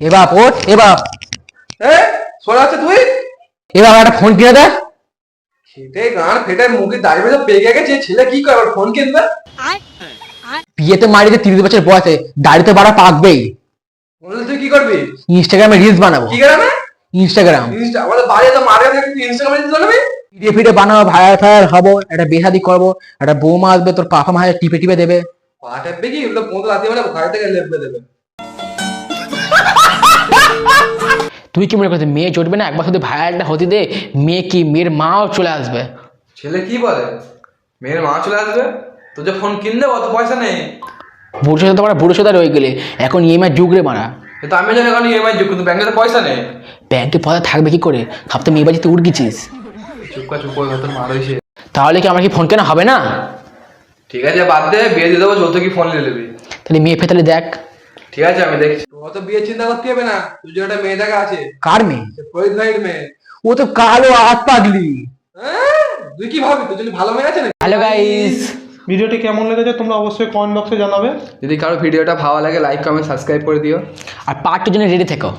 এ বাপ ওঠ এ বাপ। আছে তুই? এ বাপ একটা ফোন কিনে দে। খেটে গান ফেটে মুখে দাঁড়িয়ে বেজে পেকে গেছে ছেলে কি করে ফোন কিনবে? বিয়েতে মারিতে তিরিশ বছর বয়সে দাড়িতে বাড়া পাকবেই। বললে তুই কি করবি? ইনস্টাগ্রামে রিলস বানাবো। কি ইনস্টাগ্রাম ইনস্টা আমাদের বাড়ি তো মারে তুই ইনস্টাগ্রামে দিতে পারবি ভিডিও ফিডিও বানাবো ভাইয়ার ফায়ার হব একটা বেহাদি করব একটা বৌমা আসবে তোর পাপা মায়ের টিপে টিপে দেবে। পা টাপবে কি ওগুলো রাতে ঘরে থেকে লেপবে দেবে। তুই কি মনে করছিস মেয়ে চটবে না? একবার শুধু ভাইয়ারটা হতে দে মেয়ে কি মেয়ের মাও চলে আসবে? ছেলে কি বলে? মেয়ের মা চলে আসবে? তোর যে ফোন কিনলে অত পয়সা নেই। বুড়ো সাথে তোমার বুড়ো সাথে রয়ে গেলে। এখন ইএমআই যুগ রে মারা তো আমি জানি এখন ইএমআই যোগ কিন্তু ব্যাংকে তো পয়সা নেই। ব্যাংকে পয়সা থাকবে কি করে? ভাবতে মেয়ে বাড়িতে উঠ গেছিস চুপকা চুপ করে তোর মা রয়েছে। তাহলে কি আমার কি ফোন কেনা হবে না? ঠিক আছে বাদ দে বিয়ে দিয়ে দেবো যৌতুক কি ফোন নিয়ে নিবি। তাহলে মেয়ে ফেতালে দেখ। ঠিক আছে আমি দেখছি। ও তো বিয়ের চিন্তা করতে হবে না তুই যে একটা মেয়ে দেখা আছে। কার মেয়ে? ফরিদ ভাইয়ের মেয়ে। ও তো কালো হাত পাগলি। হ্যাঁ? তুই কি ভাবি তুই ভালো মেয়ে আছে না হ্যালো গাইস ভিডিওটি কেমন লেগেছে তোমরা অবশ্যই কমেন্ট বক্সে জানাবে। যদি কারও ভিডিওটা ভালো লাগে লাইক কমেন্ট সাবস্ক্রাইব করে দিও। আর পার্টের জন্য রেডি থেকো।